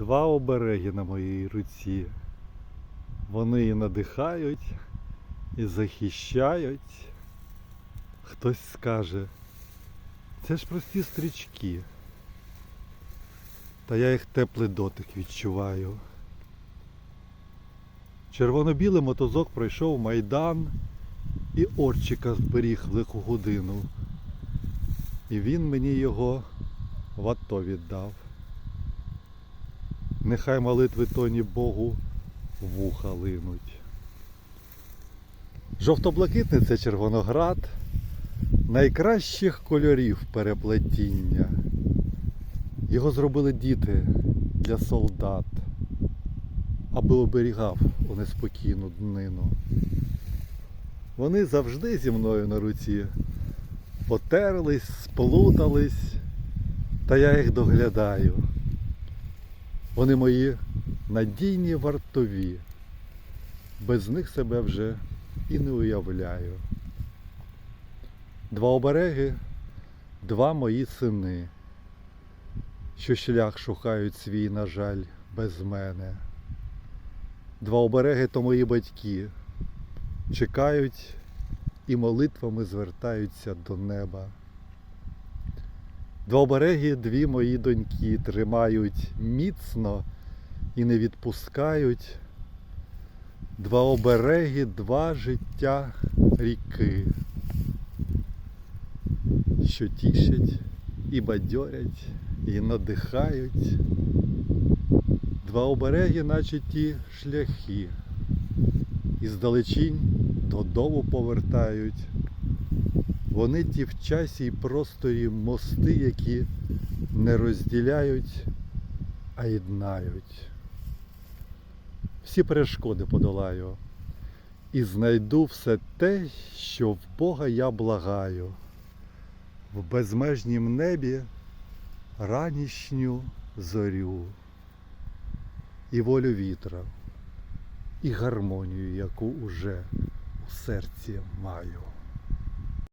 Два обереги на моїй руці. Вони і надихають, і захищають. Хтось скаже, це ж прості стрічки. Та я їх теплий дотик відчуваю. Червоно-білий мотозок пройшов майдан і Орчика зберіг в лиху годину. І він мені його в АТО віддав. Нехай молитви тоні Богу вуха линуть. Жовто-блакитний це Червоноград, найкращих кольорів переплетіння. Його зробили діти для солдат, аби оберігав у неспокійну днину. Вони завжди зі мною на руці потерлись, сплутались, та я їх доглядаю. Вони мої надійні вартові. Без них себе вже і не уявляю. Два обереги, два мої сини, що шлях шукають свій, на жаль, без мене. Два обереги то мої батьки, чекають і молитвами звертаються до неба. Два обереги дві мої доньки тримають міцно і не відпускають. Два обереги, два життя ріки, що тішать і бадьорять, і надихають. Два обереги, наче ті шляхи, і здалечінь додому повертають. Вони ті в часі й просторі мости, які не розділяють, а єднають. Всі перешкоди подолаю і знайду все те, що в Бога я благаю. В безмежнім небі ранішню зорю, і волю вітра, і гармонію, яку уже у серці маю.